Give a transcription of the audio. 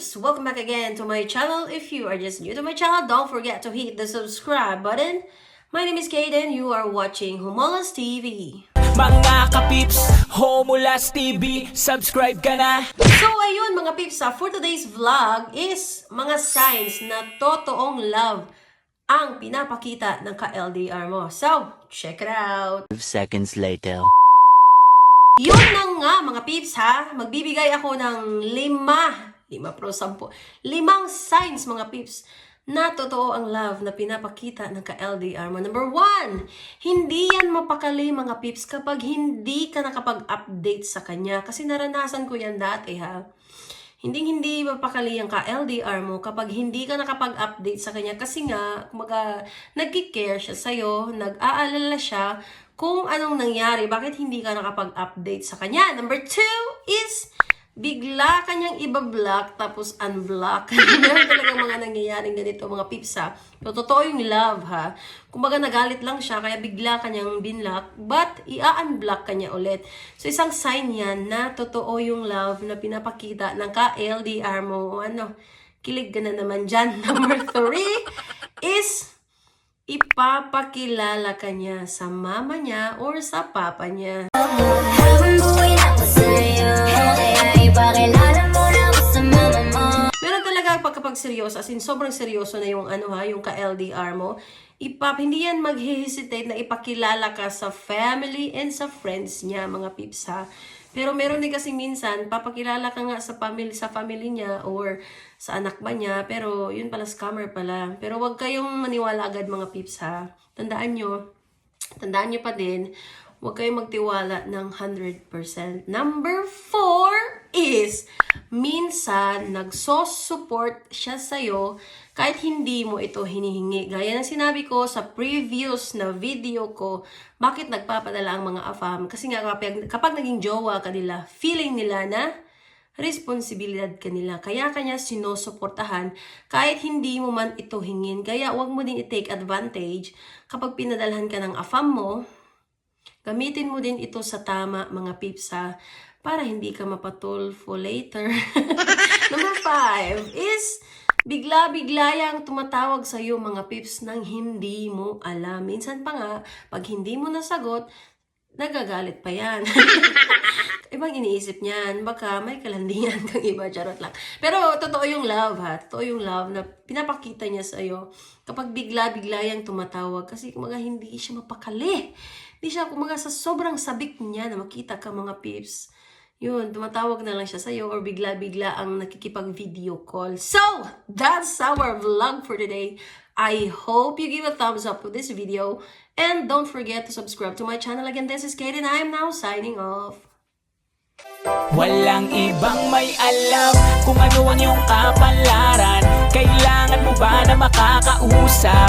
peeps! Welcome back again to my channel. If you are just new to my channel, don't forget to hit the subscribe button. My name is Kaden. You are watching Humolas TV. Mga kapips, Homulas TV, subscribe ka na! So ayun mga peeps, ah, for today's vlog is mga signs na totoong love ang pinapakita ng ka-LDR mo. So, check it out! seconds later. Yun na nga mga peeps ha, magbibigay ako ng lima, lima pro sampo, limang signs mga peeps na totoo ang love na pinapakita ng ka-LDR mo. Number one, hindi yan mapakali mga peeps kapag hindi ka nakapag-update sa kanya. Kasi naranasan ko yan dati ha. Hindi hindi mapakali ang ka-LDR mo kapag hindi ka nakapag-update sa kanya kasi nga, kumaga, nagkikare siya sa'yo, nag-aalala siya kung anong nangyari, bakit hindi ka nakapag-update sa kanya. Number two is, bigla kanyang iba-block tapos unblock. Meron talaga mga nangyayaring ganito, mga pips ha. Pero totoo yung love ha. Kumbaga nagalit lang siya, kaya bigla kanyang binlock, but i-unblock kanya ulit. So isang sign yan na totoo yung love na pinapakita ng ka-LDR mo. Ano, kilig ka na naman dyan. Number three is, ipapakilala ka niya sa mama niya or sa papa niya. Seryoso, as in sobrang seryoso na yung ano ha, yung ka-LDR mo, ipap, hindi yan mag-hesitate na ipakilala ka sa family and sa friends niya, mga pips ha. Pero meron din kasi minsan, papakilala ka nga sa family, sa family niya or sa anak ba niya, pero yun pala scammer pala. Pero wag kayong maniwala agad mga pips ha. Tandaan nyo, tandaan nyo pa din, huwag kayong magtiwala ng 100%. Number four is, minsan, nagsosupport siya sa'yo kahit hindi mo ito hinihingi. Gaya ng sinabi ko sa previous na video ko, bakit nagpapadala ang mga afam? Kasi nga kapag, kapag naging jowa ka nila, feeling nila na responsibilidad ka nila. Kaya kanya sinusuportahan kahit hindi mo man ito hingin. Kaya wag mo din i-take advantage kapag pinadalhan ka ng afam mo, gamitin mo din ito sa tama mga pips ha, para hindi ka mapatulfo later. Number five is bigla-bigla yang tumatawag sa iyo mga pips nang hindi mo alam. Minsan pa nga, pag hindi mo nasagot, nagagalit pa yan. Ibang iniisip niyan, baka may kalandingan kang iba, charot lang. Pero totoo yung love ha, totoo yung love na pinapakita niya sa iyo kapag bigla-bigla yang tumatawag kasi kumaga hindi siya mapakali. Hindi siya kumaga sa sobrang sabik niya na makita ka mga pips. Yun, tumatawag na lang siya sa'yo or bigla-bigla ang nakikipag-video call. So, that's our vlog for today. I hope you give a thumbs up to this video. And don't forget to subscribe to my channel. Again, this is Kate and I am now signing off. Walang ibang may alam kung ano ang iyong kapalaran Kailangan mo ba na makakausap?